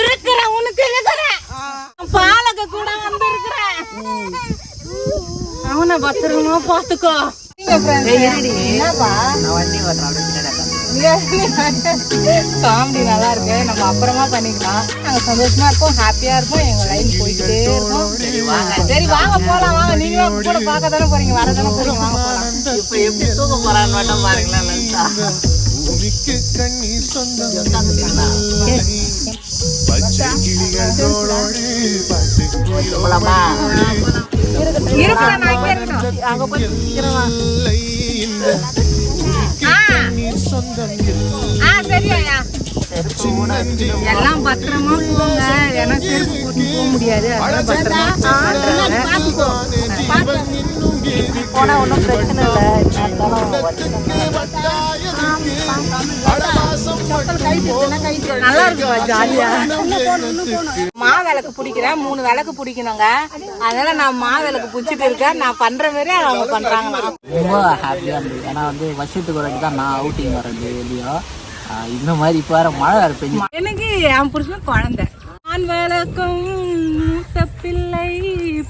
இருக்கிறேன் உனக்கு இருக்கிறேன் பாலக கூட வந்து இருக்கிறேன் அவனை பத்திரமா பாத்துக்கோ என்னப்பா? காமெடி நல்லா இருக்கு. நம்ம அப்புறமா பண்ணிக்கலாம். நாங்க சந்தோஷமா இருக்கோம் ஹாப்பியா இருப்போம் எங்க லைன் போய்கிட்டே இருக்கும். சரி வாங்க போலாம் வாங்க. நீங்களும் கூட பார்க்க தானே போறீங்க வர தானே போறீங்க. வாங்க போலாம். இப்ப எப்படி தூக்க போறான்னு மட்டும் பாருங்களேன் பூமிக்கு கண்ணீர் சொந்தம் போலாமா எல்லாம் பத்திரமா போங்க ஏன்னா செருப்பு போட்டு போக முடியாது அதெல்லாம் பத்திரமா போனா ஒன்றும் பிரச்சனை இல்லை நல்லா இருக்கு ஜாலியா? மா விளக்கு பிடிக்கிறேன் மூணு விளக்கு பிடிக்கணுங்க. அதனால நான் மா விளக்கு பிடிச்சிட்டு இருக்கேன். நான் பண்ற மாதிரி அவங்க பண்றாங்க. ரொம்ப ஹாப்பியாக இருந்தது. ஏன்னா வந்து வருஷத்துக்கு ஒரு தான் நான் அவுட்டிங் வரது வெளியோ இந்த மாதிரி இப்போ வர மழை வேறு பெஞ்சு. எனக்கு என் புருஷன் குழந்தை. நான் வளர்க்கும் மூத்த பிள்ளை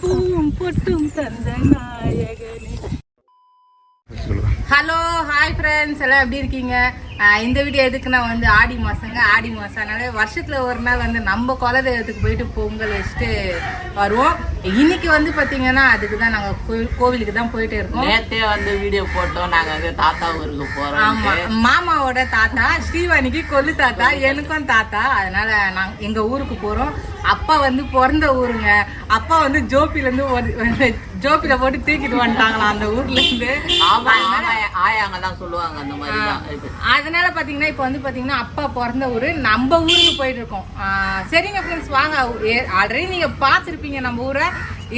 பூவும் பொட்டும் தந்த நாயகனே. ஹலோ ஹாய் ஃப்ரெண்ட்ஸ் எல்லாம் எப்படி இருக்கீங்க? இந்த வீடியோ எதுக்கு நான் வந்து ஆடி மாதங்க ஆடி மாதம் அதனால வருஷத்தில் ஒரு நாள் வந்து நம்ம குலதெய்வத்துக்கு போயிட்டு பொங்கல் வச்சுட்டு வருவோம். இன்னைக்கு வந்து பார்த்தீங்கன்னா அதுக்கு தான் நாங்கள் கோவில் கோவிலுக்கு தான் போயிட்டு இருக்கோம். நேற்றே வந்து வீடியோ போட்டோம். நாங்கள் வந்து தாத்தா ஊருக்கு போகிறோம் ஆமா மாமாவோட தாத்தா ஸ்ரீவாணிக்கு கொல்லு தாத்தா எனக்கும் தாத்தா. அதனால நாங்க எங்க ஊருக்கு போறோம். அப்பா வந்து பிறந்த ஊருங்க. அப்பா வந்து ஜோப்பில இருந்து ஒரு- ஜோப்பில போட்டு தூக்கிட்டு வந்துட்டாங்களாம் அந்த ஊர்ல இருந்து. ஆமா ஆமா ஆயாங்க தான் சொல்லுவாங்க அந்த மாதிரி தான் இது. அதனால பாத்தீங்கன்னா இப்போ வந்து பாத்தீங்கன்னா அப்பா பிறந்த ஊரு நம்ம ஊருக்கு போயிட்டு இருக்கோம். சரிங்க ஃப்ரெண்ட்ஸ் வாங்க. ஆல்ரெடி நீங்க பார்த்திருப்பீங்க நம்ம ஊரை.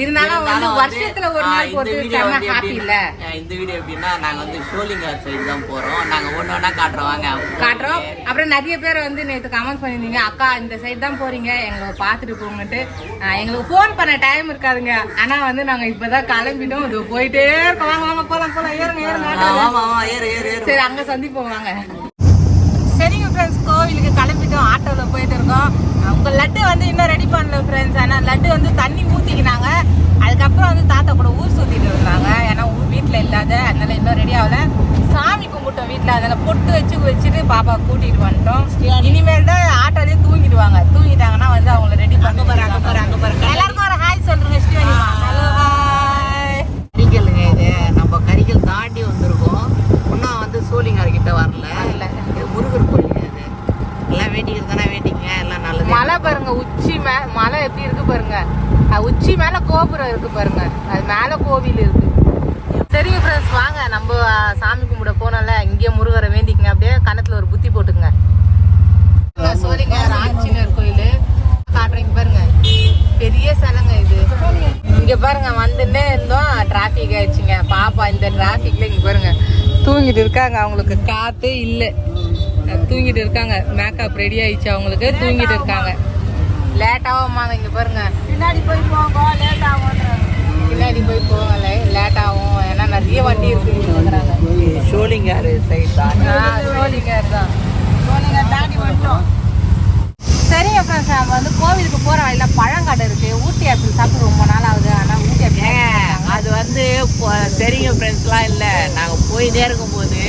இருந்தாலும் வந்து வருஷத்துல ஒரு நாள் போட்டு வந்து ஹாப்பி இல்ல? இந்த வீடியோ எப்படின்னா நாங்க வந்து ஷோலிங்கார் சைடு தான் போறோம். நாங்க ஒண்ணு ஒண்ணா காட்டுறோம் வாங்க. காட்டுறோம். அப்புறம் நிறைய பேர் வந்து நேற்று கமெண்ட் பண்ணியிருந்தீங்க அக்கா இந்த சைடு தான் போறீங்க எங்களை பார்த்துட்டு போங்கன்ட்டு. எங்களுக்கு ஃபோன் பண்ண டைம் இருக்காதுங்க. ஆனா வந்து நாங்க இப்பதான் கிளம்பிட்டோம். இது போயிட்டே இருக்கோம். வாங்க வாங்க போலாம் போலாம். ஏறுங்க ஏறுங்க சரி அங்க சந்திப்போம் வாங்க. சரிங்க ஃப்ரெண்ட்ஸ் கோவிலுக்கு கிளம்பிட்டோம் ஆட்டோவில் போயிட்டு இருக்கோம். உங்க லட்டு வந்து இன்னும் ரெடி பண்ணல ஃப்ரெண்ட்ஸ் ஆனால் லட்டு வந்து தண்ணி ஊற்றிக்கினாங்க அதுக்கப்புறம் வந்து தாத்தா கூட ஊர் சுற்றிட்டு இருந்தாங்க. ஏன்னா ஊர் வீட்டில் இல்லாத அதனால இன்னும் ரெடி ஆகல. சாமி கும்பிட்டோம் வீட்டில் அதில் பொட்டு வச்சு வச்சுட்டு பாப்பா கூட்டிட்டு வந்துட்டோம். இனிமேல் தான் ஆட்டோலேயே தூங்கிடுவாங்க. தூங்கிட்டாங்கன்னா வந்து அவங்கள ரெடி பண்ண போறாங்க போறாங்க போறாங்க எல்லாருக்கும் ஒரு ஹாய் ஹலோ ஹாய் கரிக்கலுங்க இது. நம்ம கரிக்கல் தாண்டி வந்திருக்கோம். இன்னும் வந்து சோழிங்கார் கிட்ட வரல வரல. இது முருகர் கோயில் இது எல்லாம் வேண்டிக்கிறது தானே வேண்டிங்க? எல்லாம் நல்லது மலை பாருங்க உச்சி மே மலை எப்படி இருக்கு பாருங்க. உச்சி மேல கோபுரம் இருக்கு பாருங்க. அது மேல கோவில் இருக்கு. சரிங்க ஃப்ரெண்ட்ஸ் வாங்க. நம்ம சாமி கும்பிட போனோம்ல இங்கே முருகரை வேண்டிக்கங்க. அப்படியே கணத்துல ஒரு புத்தி போட்டுங்க சோழிங்கர் ஆஞ்சநேயர் கோயில். காட்டுறீங்க பாருங்க. பெரிய சிலைங்க இது. இங்க பாருங்க வந்துன்னே இருந்தோம். டிராபிக் ஆயிடுச்சுங்க. பாப்பா இந்த டிராபிக்ல இங்க பாருங்க. தூங்கிட்டு இருக்காங்க. அவங்களுக்கு காத்து இல்லை. தூங்கிட்டு இருக்காங்க. மேக்கப் ரெடி ஆயிடுச்சு அவங்களுக்கு. தூங்கிட்டு இருக்காங்க. லேட் ஆகுமாங்க இங்க பாருங்க. பின்னாடி போய் போங்க லேட் ஆகும் பின்னாடி போய் போங்க லேட் ஆகும். ஏன்னா நிறைய வண்டி இருக்கு. சோழிங்கார் சைடு தாண்டி சோழிங்கர் தான். சோழிங்கர் தாண்டி வந்துட்டோம். சரிங்க ஃப்ரெண்ட்ஸ் நம்ம வந்து கோவிலுக்கு போற வழியில பழங்காடு இருக்கு. ஊட்டி ஆப்பிள் சாப்பிட்டு ரொம்ப நாள் ஆகுது. ஆனா ஊட்டி ஆப்பிள் அது வந்து தெரியும் ஃப்ரெண்ட்ஸ்லாம் இல்லை. நாங்கள் போயிட்டே இருக்கும்போது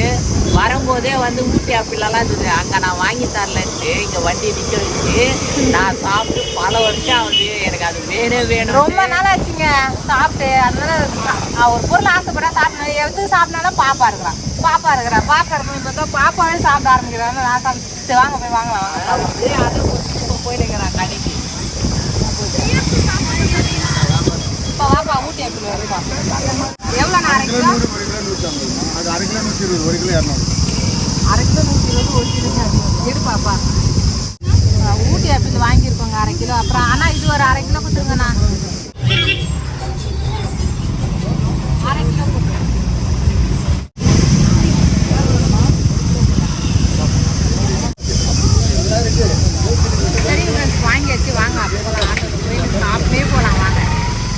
வரும்போதே வந்து ஊட்டி ஆப்பிளெல்லாம் இருந்தது. அங்கே நான் வாங்கி தரலன்ட்டு இங்கே வண்டி நிற்க வச்சு நான் சாப்பிட்டு பல வருஷம் ஆகுது. எனக்கு அது வேணும் வேணும் ரொம்ப நாள் ஆச்சுங்க சாப்பிட்டு அதனால ஒரு பொருள் ஆசைப்பட சாப்பிட்டேன் எது சாப்பிட்டாலும் பாப்பா இருக்கிறான் பாப்பா இருக்கிறா. பாப்பா இருக்கணும் பார்த்தா பாப்பாவே சாப்பிட ஆரம்பிக்கிறாங்க. நான் சாப்பிட்டு வாங்க போய் வாங்கலாம். வாங்க அதை இப்போ போயிடுங்கிறேன் கடைக்கு. இப்போ வாப்பா ஊட்டி ஆப்பிள் வருவா. எவ்வளோ நான் அரை கிலோ அது அரை கிலோ நூற்றி இருபது ஒரு கிலோ இரநூறு. அரை கிலோ நூற்றி இருபது ஒரு கிலோ எடு பாப்பா. ஊட்டி ஆப்பிள் வாங்கியிருக்கோங்க அரை கிலோ. அப்புறம் ஆனால் இது ஒரு அரை கிலோ கொடுத்துருங்கண்ணா. அரை கிலோ கொடுத்துருங்க.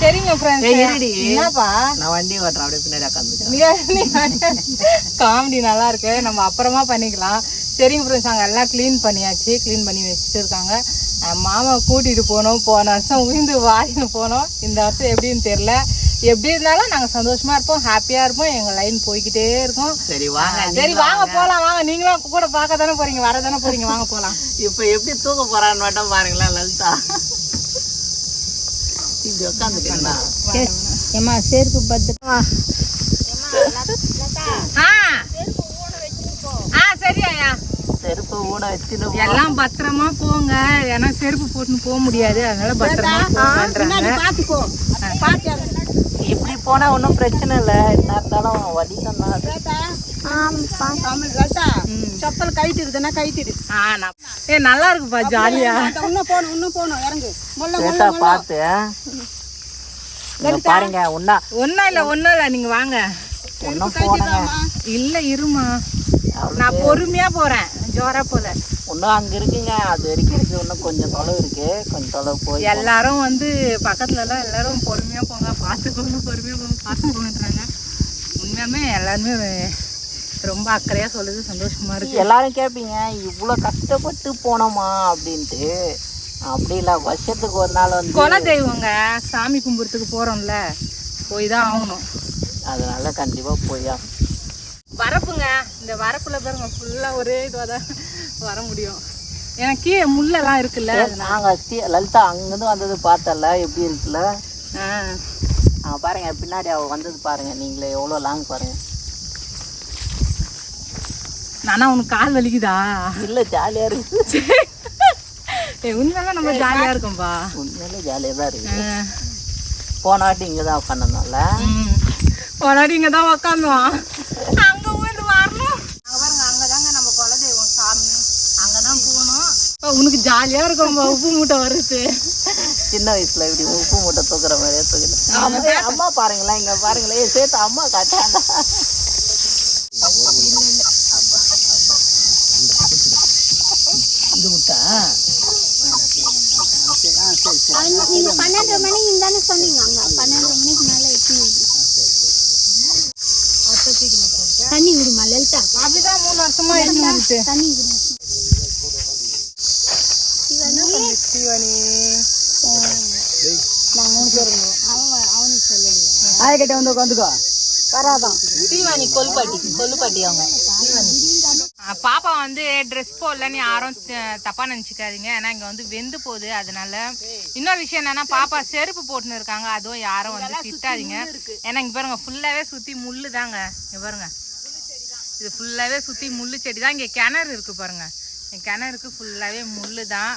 சரிங்க ஃப்ரெண்ட்ஸ். என்னப்பா? நான் வண்டி ஓட்டுறேன் அப்படியே பின்னாடி உட்காந்துக்கிறேன் காமெடி நல்லா இருக்கு. நம்ம அப்புறமா பண்ணிக்கலாம். சரிங்க ஃப்ரெண்ட்ஸ் அங்கே எல்லாம் க்ளீன் பண்ணியாச்சு. க்ளீன் பண்ணி வச்சுட்டு இருக்காங்க மாமா கூட்டிட்டு போனோம். போன வருஷம் உயிர்ந்து வாரின்னு போனோம். இந்த வருஷம் எப்படின்னு தெரியல. எப்படி இருந்தாலும் நாங்க சந்தோஷமா இருப்போம் ஹாப்பியா இருப்போம். எங்க லைன் போய்கிட்டே இருக்கும். சரி வாங்க. சரி வாங்க போலாம் வாங்க. நீங்களும் கூட பார்க்க தானே போறீங்க வர தானே போறீங்க. வாங்க போலாம். இப்ப எப்படி தூக்க போறான்னு மட்டும் பாருங்களேன் லலிதா. இப்படி உட்காந்துக்கா ஏமா செருப்பு ஐயா செருப்பு ஊட வச்சுட்டு எல்லாம் பத்திரமா போங்க. ஏன்னா செருப்பு போட்டுன்னு போக முடியாது. அதனால பத்திரமா இப்படி போனா ஒன்றும் பிரச்சனை இல்லை. என்ன இருந்தாலும் வலி செப்பல் ஆ நான் ஏ நல்லா இருக்குப்பா ஜாலியா. இன்னும் போகணும் இன்னும் போகணும். இறங்கு. பார்த்து பாருங்க ஒன்னா ஒன்றும் இல்லை ஒன்றும் இல்லை. நீங்கள் வாங்க. இல்லை இருமா. நான் பொறுமையா போறேன். ஜோரா போல. இன்னும் அங்க இருக்குங்க. அது வரைக்கும் இருக்கு. இன்னும் கொஞ்சம் தொலைவு இருக்கு. கொஞ்சம் தொலைவு போய் எல்லாரும் வந்து பக்கத்துல எல்லாம் எல்லாரும் பொறுமையா போங்க. பார்த்து போங்க பொறுமையா போங்க. பார்த்து போங்கன்றாங்க உண்மையாலுமே எல்லாருமே ரொம்ப அக்கறையா சொல்லுது. சந்தோஷமா இருக்கு. எல்லாரும் கேட்பீங்க இவ்வளோ கஷ்டப்பட்டு போனோமா? அப்படின்ட்டு. அப்படி இல்லை. வருஷத்துக்கு ஒரு நாள் வந்து குல தெய்வங்க சாமி கும்பிட்றதுக்கு போறோம்ல. போய் தான் ஆகணும். அதனால கண்டிப்பா போயா. வரப்புங்க. இந்த வரப்புல பாருங்க ஃபுல்லா ஒரே இதுவாக தான் வர முடியும். எனக்கு கீழே முள்ளெல்லாம் இருக்குல்ல நாங்க ஸ்ரீ- லலிதா அங்கிருந்து வந்தது பார்த்தல எப்படி இருக்குல்ல? ஆ. பாருங்க பின்னாடி அவ வந்தது பாருங்க நீங்களே எவ்வளோ லாங் பாருங்க. நானா உனக்கு கால் வலிக்குதா? இல்ல ஜாலியா இருக்கு உண்மையில நம்ம ஜாலியா இருக்கோம்பா. உண்மையிலே ஜாலியா தான் இருக்கு. ஆ. போன வாட்டி இங்க தான் உட்காந்துருந்தோம்ல போனாடி இங்க தான் உக்காந்தோம் அங்க போயிட்டு வரணும். அங்க பாருங்க அங்கதாங்க நம்ம குலதெய்வம் சாமி. அங்கதான் போகணும். அப்பா, உனக்கு ஜாலியா இருக்கும்பா உப்பு மூட்டை வருது சின்ன வயசுல இப்படி உப்பு மூட்டை தூக்குற மாதிரியே தூக்கல அம்மா பாருங்களேன் இங்க பாருங்களேன். சேர்த்து அம்மா காட்டாங்க. இது விட்டா பன்னெண்டு மணிக்கு தானே சொன்னீங்க. அங்க பன்னெண்டு மணிக்கு மேல எத்தி தண்ணி விடுமா லலிதா அப்படிதான் மூணு வருஷமா இருக்கு தண்ணி விடு சிவனி. ஆயக்கிட்ட வந்து உட்காந்துக்கோ. வராதான். தீவானி கொல்லுப்பாட்டி கொல்லுப்பாட்டி அவங்க. ஆ, பாப்பா வந்து ட்ரெஸ் போடலன்னு யாரும் தப்பா நினைச்சுக்காதீங்க. ஏன்னா இங்க வந்து வெந்து போகுது. அதனால இன்னொரு விஷயம் என்னன்னா பாப்பா செருப்பு போட்டுன்னு இருக்காங்க. அதுவும் யாரும் வந்து திட்டாதீங்க. ஏன்னா இங்க பாருங்க ஃபுல்லாவே சுத்தி முள்ளு தாங்க இங்க பாருங்க. இது ஃபுல்லாவே சுத்தி முள்ளு செடி தான் இங்க கிணறு இருக்கு பாருங்க. இங்க கிணறுக்கு ஃபுல்லாவே முள்ளு தான்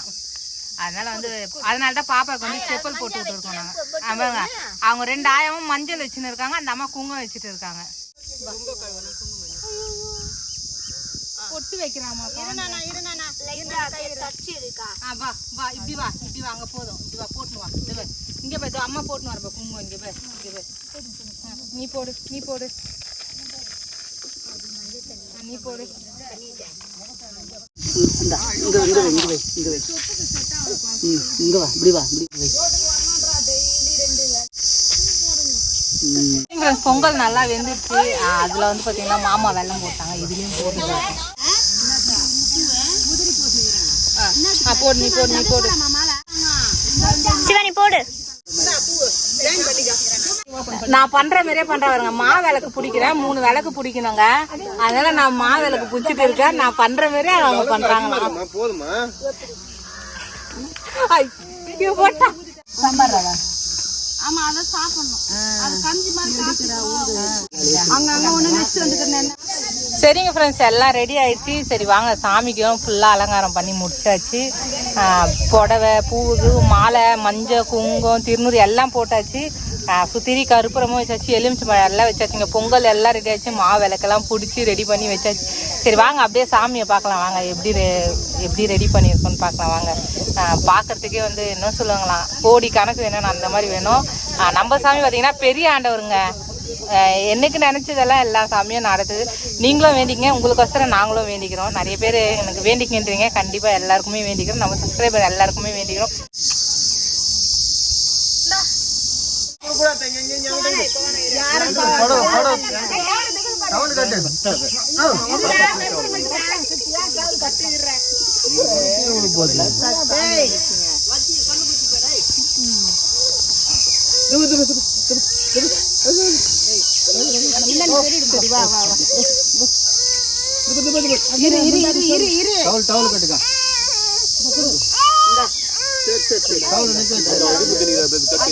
அதனால வந்து அதனால தான் பாப்பாவுக்கு வந்து செப்பல் போட்டு விட்டுருக்கோம் நாங்க. ஆ, பாருங்க அவங்க ரெண்டு ஆயமும் மஞ்சள் வச்சுன்னு இருக்காங்க அந்த அம்மா குங்குமம் வச்சுட்டு இருக்காங்க. பொட்டு வைக்கிறாமா ஆ வா வா இப்படி வா இப்படி வா அங்க போதும். இப்படி வா போட்டு வா. இங்க போய் அம்மா போட்டு வரப்ப குங்குமம் இங்க போய் இங்க போய் நீ போடு நீ போடு. நீ போடு. இந்தா இங்க இங்க வை, இங்க வை, இங்க வை. ம், இங்க வா இப்படி வா இப்படி வை. இங்க பொங்கல் நல்லா வெந்துருச்சு. ஆ, அதுல வந்து பாத்தீங்கன்னா மாமா வெல்லம் போட்டாங்க. இதுலயும் போட்டு ஆ போடு நீ போடு நீ போடு. சிவானி போடு. நான் பண்ற மாதிரியே பண்ற பாருங்க. மா விளக்கு பிடிக்கிறேன். மூணு விளக்கு பிடிக்கணுங்க. அதனால நான் மா விளக்கு பிடிச்சிட்டு இருக்கேன். நான் பண்ற மாதிரியே அவங்க பண்றாங்க. போதுமா? போட்டா. ஆமா அத சாப்பிடணும். அது கஞ்சி மாதிரி அங்க அங்க ஒண்ணு நெக்ஸ்ட் வந்துக்கிறேன் சரிங்க ஃப்ரெண்ட்ஸ் எல்லாம் ரெடி ஆயிடுச்சு. சரி வாங்க. சாமிக்கும் ஃபுல்லாக அலங்காரம் பண்ணி முடிச்சாச்சு. புடவை பூவு மாலை மஞ்சள் குங்குமம் திருநூறு எல்லாம் போட்டாச்சு. சுத்திரி கருப்புறமும் வச்சாச்சு எலுமிச்சை பழம் எல்லாம் வச்சாச்சுங்க பொங்கல் எல்லாம் ரெடி ஆச்சு மா விளக்கெல்லாம் பிடிச்சி ரெடி பண்ணி வச்சாச்சு. சரி வாங்க அப்படியே சாமியை பார்க்கலாம். வாங்க எப்படி ரெ- எப்படி ரெடி பண்ணியிருக்கோன்னு பார்க்கலாம். வாங்க. பார்க்கறதுக்கே வந்து என்ன சொல்லுவாங்களாம் கோடி கணக்கு வேணும் அந்த மாதிரி வேணும். நம்ம சாமி பார்த்தீங்கன்னா பெரிய ஆண்டவருங்க. என்னைக்கு நினைச்சதெல்லாம் எல்லா சாமியும் நடக்குது. நீங்களும் வேண்டிங்க உங்களுக்கோசரம் நாங்களும் வேண்டிக்கிறோம். நிறைய பேர் எனக்கு வேண்டிக்கின்றீங்க. கண்டிப்பாக எல்லாருக்குமே வேண்டிக்கிறோம். நம்ம சப்ஸ்கிரைபர் எல்லாருக்குமே வேண்டிக்கிறோம் போகுது இரு இரு இரு இரு இரு. டவல் டவல் கட்டுக்கா. சரி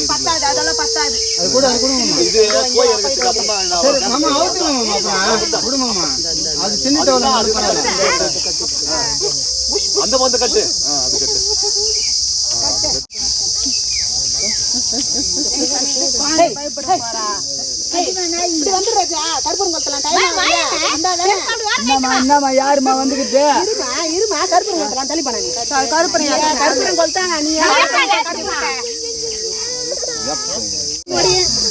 பத்தாது அதெல்லாம் பத்தாது அது கூட அது கூட மாமா. சரி, மாமா அவுத்துங்க மாமா அப்புறம் விடு மாமா அது சின்ன டவல் அது அந்த வந்து கட்டு அது கட்டு இப்படி வந்துடுறாச்சா கருப்பூரம் டைம் என்னம்மா யாருமா வந்துக்கிட்டு இருமா இருமா கருப்பூரம் தள்ளி பண்ண கருப்பூரம் கருப்பூரம் கொளுத்தாங்க நீ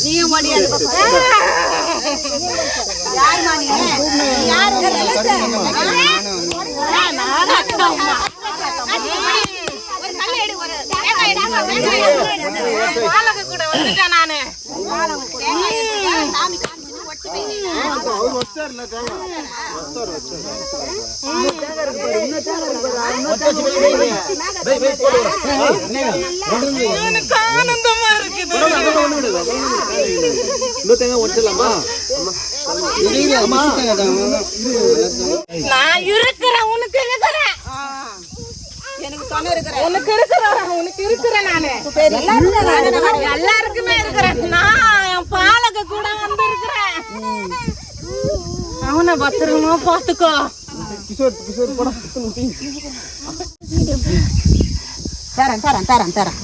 யாருமா நீ யாரு நானு. தேங்காய் ஆனந்தமா இருக்குது நான் இருக்கிற உனக்கு இருக்கிறேன் எனக்கு துணை இருக்கிற உனக்கு இருக்கிறேன் உனக்கு இருக்கிறேன் நானு. எல்லாருக்குமே இருக்கிறேன். நான் என் பாலக கூட வந்து இருக்கிறேன் அவனை பத்திரமா பாத்துக்கோ தரேன் தரேன் தரேன் தரேன்.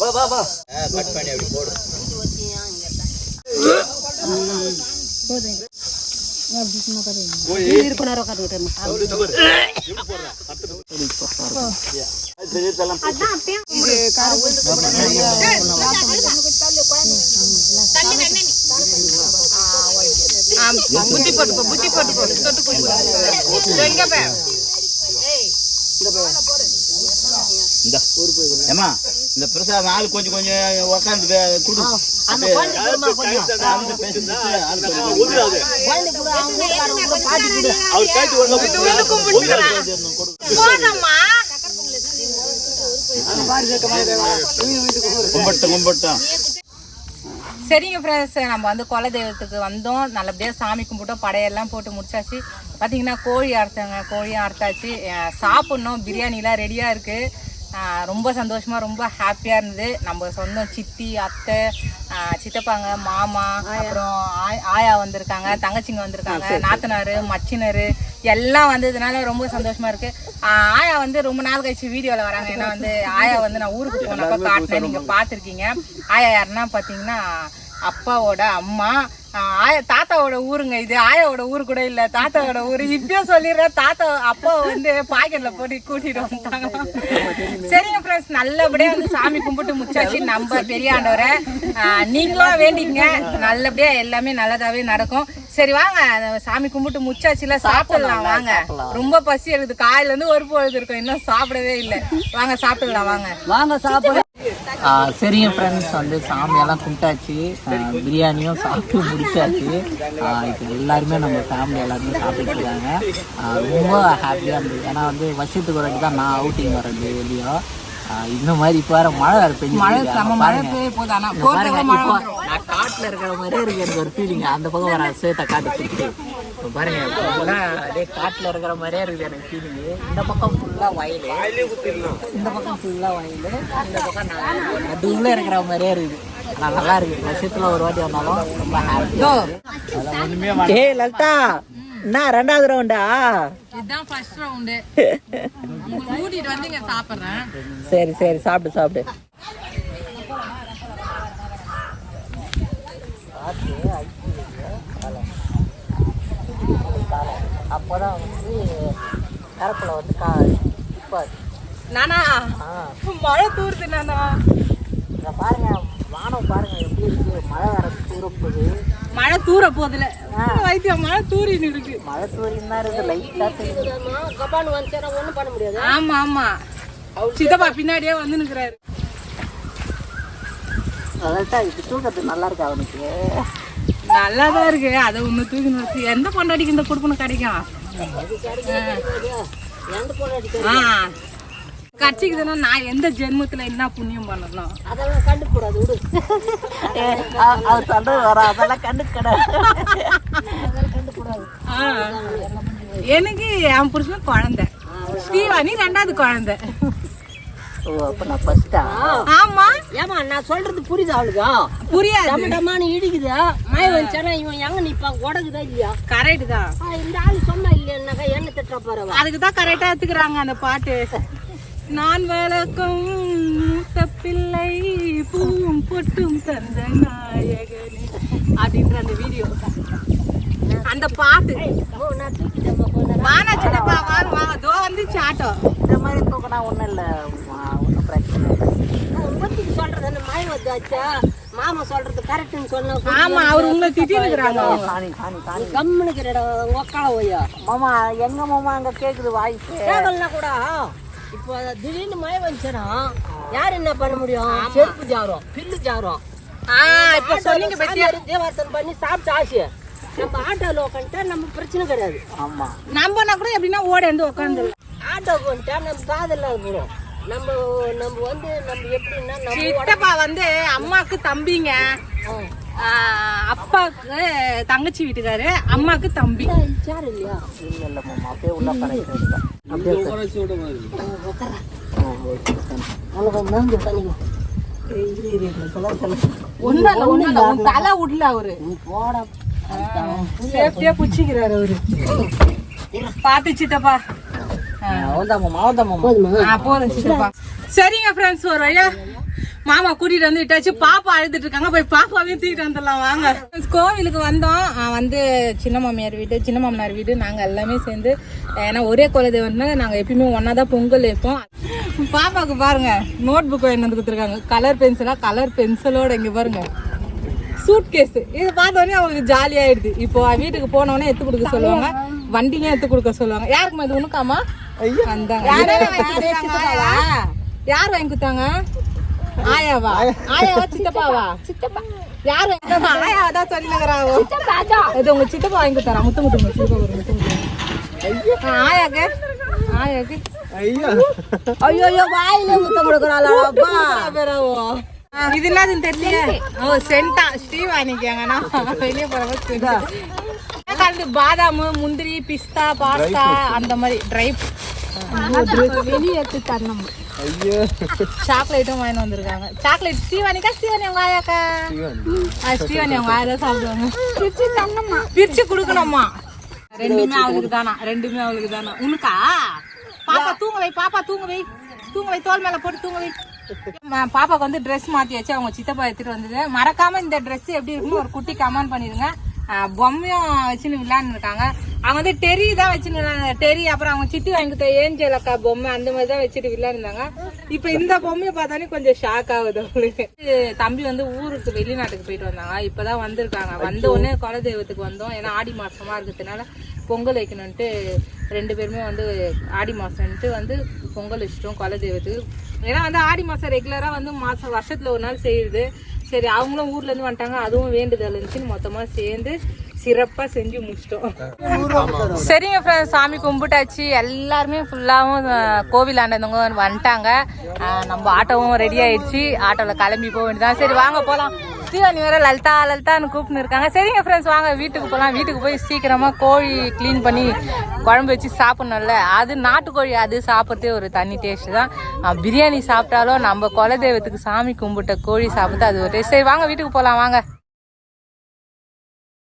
வா வா வா. கட் பண்ணி அப்படி போடு. இருப்பினர் உட்காந்துக்கிட்டு புத்தி போட்டுக்கோ புத்தி போட்டுக்கோ தொட்டு போட்டுக்கோ எங்க பே ஏமா இந்த பிரசாதம் ஆள் கொஞ்சம் கொஞ்சம் உக்காந்து குடு சரிங்க ஃப்ரெண்ட்ஸ் நம்ம வந்து குல தெய்வத்துக்கு வந்தோம். நல்லபடியாக சாமி கும்பிட்டோம். படையெல்லாம் போட்டு முடிச்சாச்சு. பார்த்தீங்கன்னா கோழி அறுத்தாங்க கோழி அறுத்தாச்சு. சாப்பிட்ணும். பிரியாணிலாம் ரெடியாக இருக்குது ரொம்ப சந்தோஷமா ரொம்ப ஹாப்பியாக இருந்தது. நம்ம சொந்தம் சித்தி அத்தை சித்தப்பாங்க மாமா அப்புறம் ஆய்- ஆயா வந்திருக்காங்க தங்கச்சிங்க வந்திருக்காங்க நாத்தனார் மச்சினர் எல்லாம் வந்ததுனால ரொம்ப சந்தோஷமா இருக்கு. அஹ் ஆயா வந்து ரொம்ப நாள் கழிச்சு வீடியோவில் வராங்க. ஏன்னா வந்து ஆயா வந்து நான் ஊருக்கு போனப்ப காட்டினேன். நீங்கள் பார்த்துருக்கீங்க. ஆயா யாருன்னா பார்த்தீங்கன்னா அப்பாவோட அம்மா ஆயா தாத்தாவோட ஊருங்க இது. ஆயாவோட ஊர் கூட இல்ல. தாத்தாவோட ஊரு. இப்பயும் சொல்லிடுறேன். தாத்தா அப்பா வந்து பாக்கெட்ல போட்டு கூட்டிட்டு வந்துட்டாங்க. சரிங்க ஃப்ரெண்ட்ஸ் நல்லபடியா வந்து சாமி கும்பிட்டு முச்சாச்சு நம்ம பெரிய ஆண்டவரை ஆஹ் நீங்களும் வேண்டிங்க நல்லபடியா எல்லாமே நல்லதாவே நடக்கும். சரி வாங்க. சாமி கும்பிட்டு முச்சாச்சுல சாப்பிடலாம். வாங்க. ரொம்ப பசி எடுக்குது. காலையில இருந்து ஒரு பொழுது இருக்கும். இன்னும் சாப்பிடவே இல்லை. வாங்க சாப்பிடலாம். வாங்க. வாங்க சாப்பிட சரிங்க ஃப்ரெண்ட்ஸ் வந்து சாமியெல்லாம் கும்பிட்டாச்சு. பிரியாணியும் சாப்பிட்டு முடிச்சாச்சு. இப்போ எல்லாருமே நம்ம ஃபேமிலி எல்லாருமே சாப்பிட்டு இருக்காங்க. ரொம்ப ஹாப்பியாக இருந்தது. ஏன்னா வந்து வருஷத்துக்கு ஒரு தான் நான் அவுட்டிங் வர்றது வெளியே இந்த மாதிரி இப்போ வேற மழை பெஞ்சு மழை மழை பெய்ய போகுது. ஆனா போறதுக்கு மழை வந்துரும். நான் காட்டுல இருக்கிற மாதிரியே இருக்கு எனக்கு ஒரு ஃபீலிங் அந்த பக்கம் வர சேத்த காட்டு சுற்றி பாருங்க ஃபுல்லாக அப்படியே காட்டுல இருக்கிற மாதிரியே இருக்குது எனக்கு ஃபீலிங் இந்த பக்கம் ஃபுல்லாக வயல். இந்த பக்கம் ஃபுல்லாக வயல். இந்த பக்கம் நான் நடுவில் இருக்கிற மாதிரியே இருக்குது. நல்லா இருக்கு. வருஷத்துல ஒரு வாட்டி வந்தாலும் ரொம்ப ஏய் லலிதா என்ன ரெண்டாவது ரவுண்டா இதுதான் ஃபர்ஸ்ட் சரி சரி சாப்பிடு சாப்பிடு. அப்போதான் வந்து கரப்பில் வந்து கா இப்போ நானா? மழை தூருது நானா? இங்க பாருங்க வானம் பாருங்க எப்படி இருக்கு. மழை வர தூரப்போகுது. மழை தூர போதுல. வைத்தியம் மழை தூரின்னு இருக்கு. மழை தூரின்னு தான் இருக்கு லைட்டாக தெரியுது. கபான் வந்துச்சா ஒண்ணும் பண்ண முடியாது ஆமா ஆமா. சித்தப்பா பின்னாடியே வந்து நிக்கிறாரு அதான் இது தூக்கத்துக்கு நல்லா இருக்கு அவனுக்கு? நல்லா தான் இருக்கு. அதை ஒண்ணு தூக்கி வச்சு எந்த பொண்டாட்டிக்கு இந்த கொடுப்பணும் கிடைக்கும். ஆ. கட்சிக்குதுன்னா நான் எந்த ஜென்மத்துல என்ன புண்ணியம் பண்ணணும்? அதெல்லாம் கண்டுக்கூடாது விடு அவர் சொல்றது வர அதெல்லாம் கண்டு கிடையாது ஆ. எனக்கு என் புருஷன் குழந்தை. ஸ்ரீவாணி ரெண்டாவது குழந்தை. ஓ அப்ப நான் ஃபர்ஸ்டா ஆமா. ஏமா நான் சொல்றது புரியுது அவளுக்கு? புரியாது. டமாட்டமானு இடிக்குது? மழை வந்துச்சானா இவன் எங்க நிப்பான் உடகுதா இல்லையா? கரெக்ட் தான். ஆ, இந்த ஆள் சொன்னா இல்லையாக்கா என்ன திட்டுற போறவா அதுக்கு தான் கரெக்டா எடுத்துக்கிறாங்க அந்த பாட்டு. நான் வளர்க்கும் மூத்த பிள்ளை பூவும் பொட்டும் தந்த நாயகனே அப்படின்ற அந்த வீடியோ அந்த பாட்டு. வானா சின்னப்பா வாங்க வாங்க தோ வந்துச்சு ஆட்டோ. இந்த மாதிரி தூக்கினா ஒன்றும் இல்லை ஒன்றும் பிரச்சனை சொல்றது என்ன மழை வந்தாச்சா மாமா சொல்றது கரெக்ட்னு சொன்னா ஆமா அவர் உங்களை திட்டி இருக்கிறாங்க. சாணி சாணி சாணி கம்முனுக்கு ஒக்கால ஓய்யா மாமா எங்க மாமா அங்க கேக்குது வாய்ஸ்? கேட்கலனா கூட இப்போ திடீர்னு மழை வந்துச்சுன்னா யார் என்ன பண்ண முடியும்? செருப்பு ஜாரம் பில்லு ஜாரம். ஆ இப்ப சொன்னீங்க பண்ணி சாப்பிட்டு ஆசை. நம்ம ஆட்டோவில் உட்காந்துட்டா நம்ம பிரச்சனை கிடையாது. ஆமா. நம்பனா கூட எப்படின்னா ஓடி வந்து உட்காந்து ஆட்டோக்கு வந்துட்டா நம்ம காதல் போடும் நம்ம நம்ம வந்து நம்ம எப்படின்னா நம்ம சித்தப்பா வந்து அம்மாக்கு தம்பிங்க. ஆ, அப்பாக்கு தங்கச்சி வீட்டுக்காரு அம்மாக்கு தம்பி. சேர் இல்லையா? இல்ல இல்ல மாமா அப்படியே உள்ள இல்ல ஒண்ணும் இல்ல உன் தலை விடல அவரு. போட. சேஃப்டியா புடிச்சிக்கிறாரு அவரு. பாத்து சித்தப்பா. சரிங்க ஃப்ரெண்ட்ஸ் ஒரு வழியா. மாமா கூட்டிட்டு வந்து விட்டாச்சு. பாப்பா அழுதுட்டு இருக்காங்க. போய் பாப்பாவையும் தூக்கிட்டு வந்துடலாம் வாங்க. கோவிலுக்கு வந்தோம். வந்து சின்ன மாமியார் வீடு சின்ன மாமனார் வீடு. நாங்க எல்லாமே சேர்ந்து ஏன்னா ஒரே குலதெய்வம்னா நாங்க எப்பயுமே ஒன்னா தான் பொங்கல் வைப்போம். பாப்பாவுக்கு பாருங்க நோட் புக் என்ன கொடுத்துருக்காங்க. கலர் பென்சிலா கலர் பென்சிலோட இங்க பாருங்க. சூட் கேஸ் இது பார்த்தோன்னே அவங்களுக்கு ஜாலியாயிடுது இப்போ வீட்டுக்கு போனோடனே எடுத்து கொடுக்க சொல்லுவாங்க. வண்டியும் எடுத்து கொடுக்க சொல்லுவாங்க. யாருக்குமா இது வந்தாங்க யார் வாங்கி கொடுத்தாங்க? ஆயாவா? ஆயாவா சித்தப்பாவா? சித்தப்பா. யாரு ஆயா தான் சொல்லுங்கிறாவோ இது உங்க சித்தப்பா வாங்கி கொடுத்தாரா? முத்து முத்து முத்து முத்து முத்து ஆயாக்கு. ஆயாக்கு. ஐயா. ஐயோ வாயில முத்தம் கொடுக்குறாளா? அப்பா. பேராவோ இது என்னதுன்னு தெரியல ஓ சென்டா ஸ்ரீவாணிக்காங்கண்ணா வெளியே போறவங்க கலந்து பாதாம் முந்திரி பிஸ்தா பாஸ்தா அந்த மாதிரி ட்ரை வெளியே தரணும். ஐயோ. சாக்லேட்டும் வாங்கிட்டு வந்திருக்காங்க. சாக்லேட் ஸ்ரீவாணிக்கா ஸ்ரீவாணி அவங்க ஆயாக்கா ஸ்ரீவாணி அவங்க ஆயா சாப்பிடுவாங்க. பிரிச்சு தரணுமா? பிரிச்சு கொடுக்கணுமா? ரெண்டுமே அவளுக்கு தானா? ரெண்டுமே அவளுக்கு தானா? உனக்கா? பாப்பா தூங்க வை பாப்பா தூங்க வை. தூங்க வை தோல் மேல போட்டு தூங்க வை. ம- பாப்பாக்கு வந்து ட்ரெஸ் மாத்தியாச்சு. அவங்க சித்தப்பா எடுத்துட்டு வந்தது. மறக்காம இந்த Dress எப்படி இருக்குன்னு ஒரு குட்டி கமெண்ட் பண்ணிருங்க. பொம்மையும் வச்சுன்னு விளையாண்டு இருக்காங்க அவங்க வந்து டெரி தான் வச்சுன்னு டெரி அப்புறம் அவங்க சித்தி வாங்கி கொடுத்த ஏஞ்சல் அக்கா பொம்மை அந்த மாதிரி தான் வச்சுட்டு விளையாடுனாங்க இப்போ இந்த பொம்மையை பார்த்தாலே கொஞ்சம் ஷாக் ஆகுது அவங்களுக்கு. தம்பி வந்து ஊருக்கு வெளிநாட்டுக்கு போயிட்டு வந்தாங்க. இப்பதான் வந்திருக்காங்க. வந்த உடனே குலதெய்வத்துக்கு வந்தோம். ஏன்னா ஆடி மாசமா இருக்கிறதுனால பொங்கல் வைக்கணும்ட்டு ரெண்டு பேருமே வந்து ஆடி மாசம்ட்டு வந்து பொங்கல் வச்சிட்டோம் குலதெய்வத்துக்கு. ஏன்னா வந்து ஆடி மாசம் ரெகுலரா வந்து மாசம் வருஷத்துல ஒரு நாள் செய்யுது. சரி அவங்களும் ஊர்ல இருந்து வந்துட்டாங்க. அதுவும் வேண்டுதல் இருந்துச்சுன்னு மொத்தமா சேர்ந்து சிறப்பா செஞ்சு முடிச்சிட்டோம். சரிங்க ஃப்ரெண்ட்ஸ் சாமி கும்பிட்டாச்சு. எல்லாருமே ஃபுல்லாகவும் கோவில் ஆண்டவங்க வந்துட்டாங்க. நம்ம ஆட்டோவும் ரெடி ஆயிடுச்சு. ஆட்டோவில் கிளம்பி போக வேண்டியதான் சரி வாங்க போகலாம் ஸ்ரீவாணி வேற லலிதா லலிதான்னு கூப்பிட்டு இருக்காங்க. சரிங்க ஃப்ரெண்ட்ஸ் வாங்க வீட்டுக்கு போகலாம் வீட்டுக்கு போய் சீக்கிரமாக கோழி க்ளீன் பண்ணி குழம்பு வச்சு சாப்பிட்ணும்ல. அது நாட்டுக்கோழி அது சாப்பிட்றதே ஒரு தனி டேஸ்ட் தான். பிரியாணி சாப்பிட்டாலும் நம்ம குலதெய்வத்துக்கு சாமி கும்பிட்ட கோழி சாப்பிட்டு அது ஒரு டேஸ்ட் சரி வாங்க வீட்டுக்கு போகலாம் வாங்க.